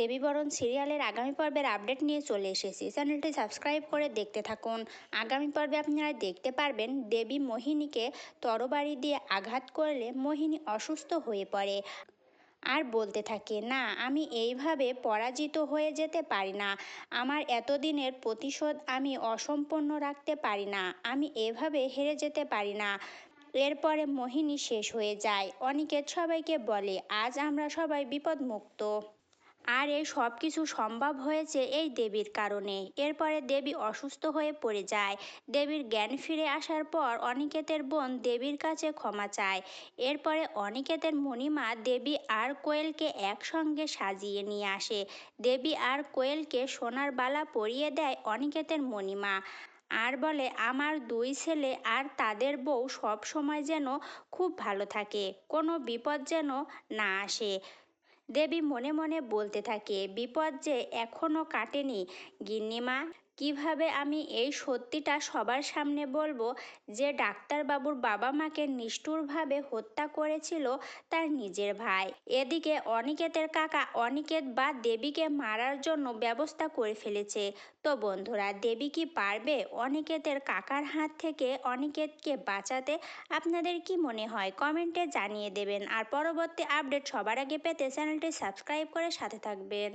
দেবীবরণ সিরিয়ালের আগামী পর্বের আপডেট নিয়ে চলে এসেছি। চ্যানেলটি সাবস্ক্রাইব করে দেখতে থাকুন। আগামী পর্বে আপনারা দেখতে পারবেন দেবী মোহিনীকে তরবারি দিয়ে আঘাত করলে মোহিনী অসুস্থ হয়ে পড়ে। আর বলতে থাকে, না, আমি এইভাবে পরাজিত হয়ে যেতে পারি না। আমার এতদিনের প্রতিশোধ আমি অসম্পন্ন রাখতে পারি না। আমি এভাবে হেরে যেতে পারি না। এরপরে মোহিনী শেষ হয়ে যায়। অনিকেত সবাইকে বলে, আজ আমরা সবাই বিপদমুক্ত। আর এই সব কিছু সম্ভব হয়েছে এই দেবীর কারণে। এরপরে দেবী অসুস্থ হয়ে পড়ে যায়। দেবীর জ্ঞান ফিরে আসার পর অনিকেতের বোন দেবীর কাছে ক্ষমা চায়। এরপরে অনিকেতের মণিমা দেবী আর কোয়েলকে একসঙ্গে সাজিয়ে নিয়ে আসে। দেবী আর কোয়েলকে সোনার বালা পরিয়ে দেয় অনিকেতের মণিমা। আর বলে, আমার দুই ছেলে আর তাদের বউ সব সময় যেন খুব ভালো থাকে। কোনো বিপদ যেন না আসে। দেবী মনে মনে বলতে থাকে বিপদ যে এখনও কাটেনি। গিন্নিমা কীভাবে আমি এই সত্যিটা সবার সামনে বলব যে ডাক্তারবাবুর বাবা মাকে নিষ্ঠুরভাবে হত্যা করেছিল তার নিজের ভাই। এদিকে অনিকেতের কাকা অনিকেত বা দেবীকে মারার জন্য ব্যবস্থা করে ফেলেছে। তো বন্ধুরা, দেবী কি পারবে অনিকেতের কাকার হাত থেকে অনিকেতকে বাঁচাতে? আপনাদের কি মনে হয়? কমেন্টে জানিয়ে দেবেন। আর পরবর্তী আপডেট সবার আগে পেতে চ্যানেলটি সাবস্ক্রাইব করে সাথে থাকবেন।